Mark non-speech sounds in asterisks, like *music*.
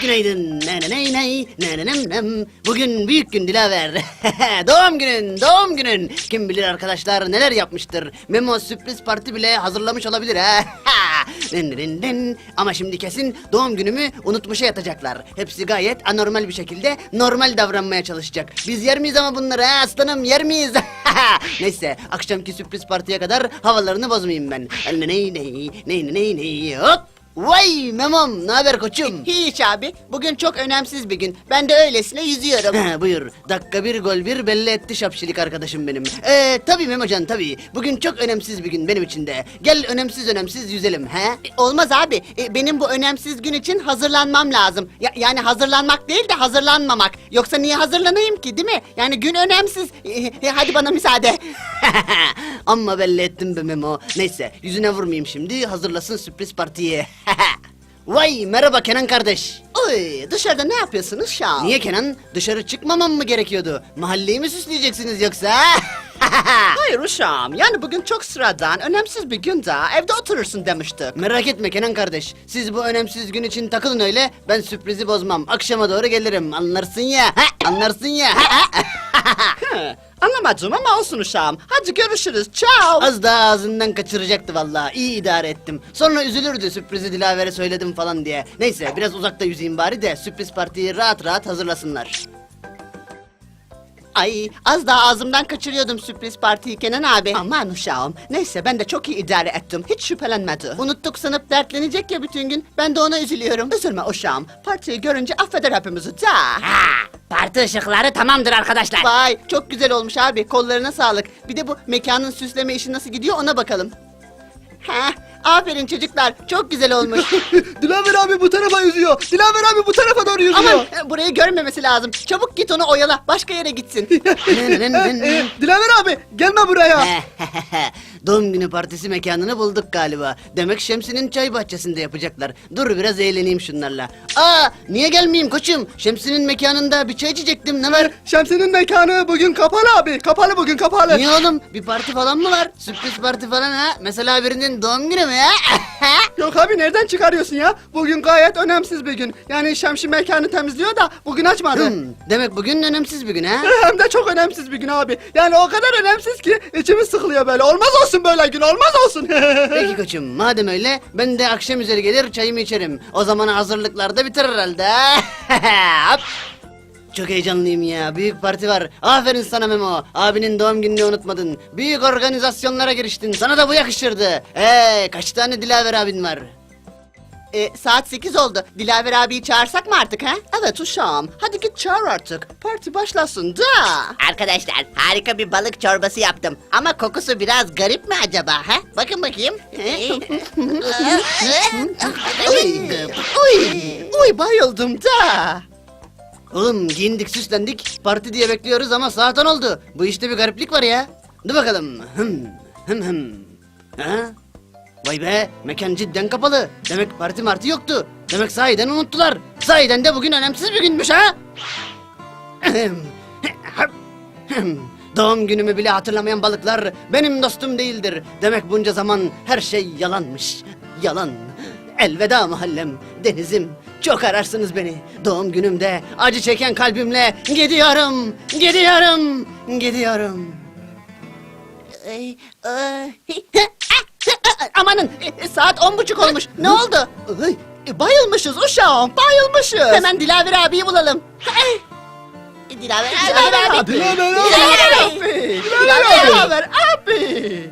Günaydın. Ne ne ne ne ne ne nem nem. Bugün büyük gün Dilaver. *laughs* doğum günün, doğum günün. Kim bilir arkadaşlar neler yapmıştır. Memo sürpriz parti bile hazırlamış olabilir ha. *laughs* Din din din. Ama şimdi kesin doğum günümü unutmuşa yatacaklar. Hepsi gayet anormal bir şekilde normal davranmaya çalışacak. Biz yer miyiz ama bunları ha aslanım yer miyiz? *laughs* Neyse akşamki sürpriz partiye kadar havalarını bozmayayım ben. Ne ne ne ne ne ne hop. Vay Memom ne haber koçum? *laughs* Hiç abi. Bugün çok önemsiz bir gün. Ben de öylesine yüzüyorum. *laughs* Buyur. Dakika bir gol bir belli etti şapşilik arkadaşım benim. Ee, tabii Memocan tabii. Bugün çok önemsiz bir gün benim için de. Gel önemsiz önemsiz yüzelim he? Olmaz abi. E, Benim bu önemsiz gün için hazırlanmam lazım. Ya- yani hazırlanmak değil de hazırlanmamak. Yoksa niye hazırlanayım ki değil mi? Yani gün önemsiz. E, e, Hadi bana müsaade. *laughs* Amma belli ettim be Memo. Neyse yüzüne vurmayayım şimdi hazırlasın sürpriz partiye. *laughs* Vay merhaba Kenan kardeş. Oy, dışarıda ne yapıyorsunuz şu an? Niye Kenan? Dışarı çıkmamam mı gerekiyordu? Mahalleyi mi süsleyeceksiniz yoksa? *laughs* Hayır uşağım. Yani bugün çok sıradan, önemsiz bir gün daha. Evde oturursun demiştik. Merak etme Kenan kardeş. Siz bu önemsiz gün için takılın öyle. Ben sürprizi bozmam. Akşama doğru gelirim. Anlarsın ya. Ha, *laughs* anlarsın ya. Ha, ha. He, Anlamadım ama olsun uşağım. Hadi görüşürüz. Ciao. Az daha ağzından kaçıracaktı vallahi. İyi idare ettim. Sonra üzülürdü sürprizi Dilaver'e söyledim falan diye. Neyse biraz uzakta yüzeyim bari de sürpriz partiyi rahat rahat hazırlasınlar. Ay az daha ağzımdan kaçırıyordum sürpriz partiyi Kenan abi. Aman uşağım. Neyse ben de çok iyi idare ettim. Hiç şüphelenmedi. Unuttuk sanıp dertlenecek ya bütün gün. Ben de ona üzülüyorum. Üzülme uşağım. Partiyi görünce affeder hepimizi da. Parti ışıkları tamamdır arkadaşlar. Vay çok güzel olmuş abi. Kollarına sağlık. Bir de bu mekanın süsleme işi nasıl gidiyor ona bakalım. Heh, aferin çocuklar. Çok güzel olmuş. *laughs* Dilaver abi bu tarafa yüzüyor. Dilaver abi bu tarafa doğru yüzüyor. Aman e, burayı görmemesi lazım. Çabuk git onu oyala. Başka yere gitsin. Ee, *laughs* Dilaver abi gelme buraya. *laughs* Doğum günü partisi mekanını bulduk galiba. Demek Şemsi'nin çay bahçesinde yapacaklar. Dur biraz eğleneyim şunlarla. Aa niye gelmeyeyim koçum? Şemsi'nin mekanında bir çay içecektim ne var? Şemsi'nin mekanı bugün kapalı abi. Kapalı bugün kapalı. Niye oğlum? Bir parti falan mı var? Sürpriz parti falan ha? Mesela birinin doğum günü mü? Yok abi nereden çıkarıyorsun ya? Bugün gayet önemsiz bir gün. Yani Şemsi mekanı temizliyor da bugün açmadı. Hmm, demek bugün önemsiz bir gün ha? Hem de çok önemsiz bir gün abi. Yani o kadar önemsiz ki içimiz sıkılıyor böyle. Olmaz olsun böyle gün olmaz olsun. *laughs* Peki koçum madem öyle ben de akşam üzeri gelir çayımı içerim. O zaman hazırlıklar da biter herhalde. *laughs* Hop. Çok heyecanlıyım ya. Büyük parti var. Aferin sana Memo. Abinin doğum gününü unutmadın. Büyük organizasyonlara giriştin. Sana da bu yakışırdı. Ee, kaç tane Dilaver abin var? E, saat 8 oldu. Dilaver abiyi çağırsak mı artık ha? Evet uşağım. Hadi git çağır artık. Parti başlasın da. Arkadaşlar harika bir balık çorbası yaptım. Ama kokusu biraz garip mi acaba ha? Bakın bakayım. *laughs* Uy, uy, uy bayıldım da. Oğlum giyindik süslendik. Parti diye bekliyoruz ama saat 10 oldu. Bu işte bir gariplik var ya. Dur bakalım. Hım hım hım. Ha? Vay be mekan cidden kapalı. Demek parti marti yoktu. Demek sahiden unuttular. Sahiden de bugün önemsiz bir günmüş ha. Doğum günümü bile hatırlamayan balıklar benim dostum değildir. Demek bunca zaman her şey yalanmış. Yalan. Elveda mahallem, denizim. Çok ararsınız beni. Doğum günümde acı çeken kalbimle gidiyorum, gidiyorum, gidiyorum. Ay, ay. *laughs* Amanın saat on buçuk olmuş. *laughs* Ne oldu? Ay, E, bayılmışız uşağım bayılmışız. Hemen Dilaver abiyi bulalım. Dilaver Dilaver abi. Dilaver abi. Dilaver abi.